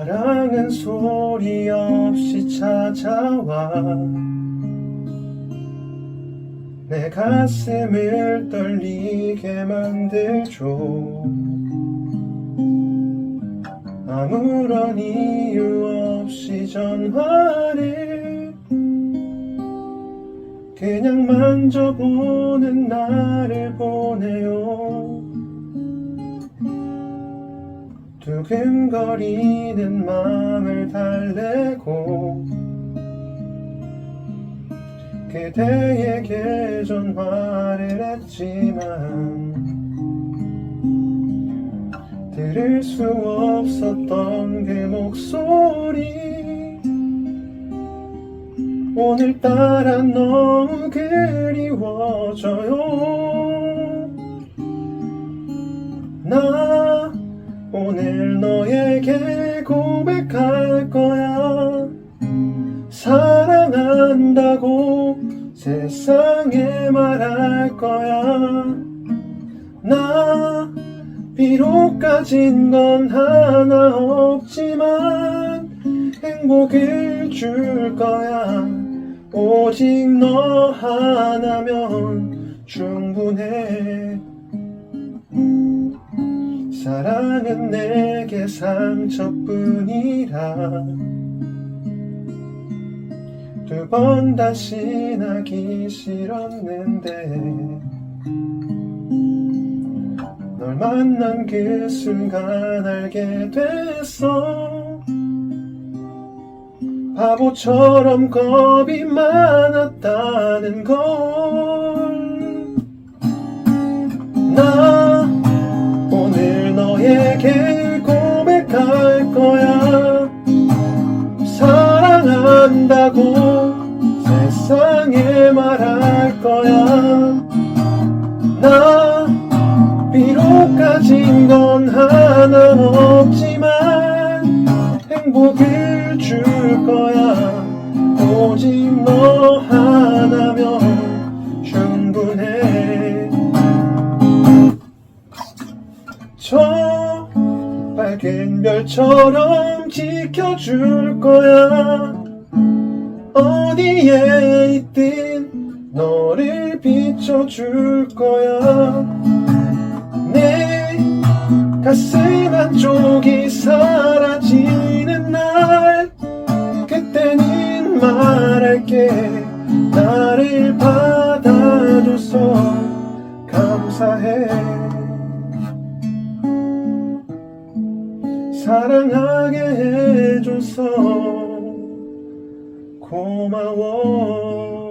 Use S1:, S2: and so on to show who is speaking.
S1: 사랑은 소리 없이 찾아와. 내 가슴을 떨리게 만들죠. 아무런 이유 없이 전화를 그냥 만져보는 나를 보내요 두근거리는 마음을 달래고 그대에게 전화를 했지만 들을 수 없었던 그 목소리 오늘따라 너무 그리워져요. 나 오늘 너에게 고백할 거야. 사랑한다고 세상에 말할 거야. 나 비록 가진 건 하나 없지만 행복을 줄 거야. 오직 너 하나면 충분해 사랑은 내게 상처뿐이라. 두 번 다시 나기 싫었는데 널 만난 그 순간 알게 됐어. 바보처럼 겁이 많았다는 걸 한다고 세상에 말할 거야. 나 비록 가진 건 하나 없지만 행복을 줄 거야. 오직 너 하나면 충분해. 저 밝은 별처럼 지켜줄 거야 어디에 있든 너를 비춰줄 거야. 내 가슴 한쪽이 사라지는 날 그때는 말할게. 나를 받아줘서 감사해. 사랑하게 해줘서 고마워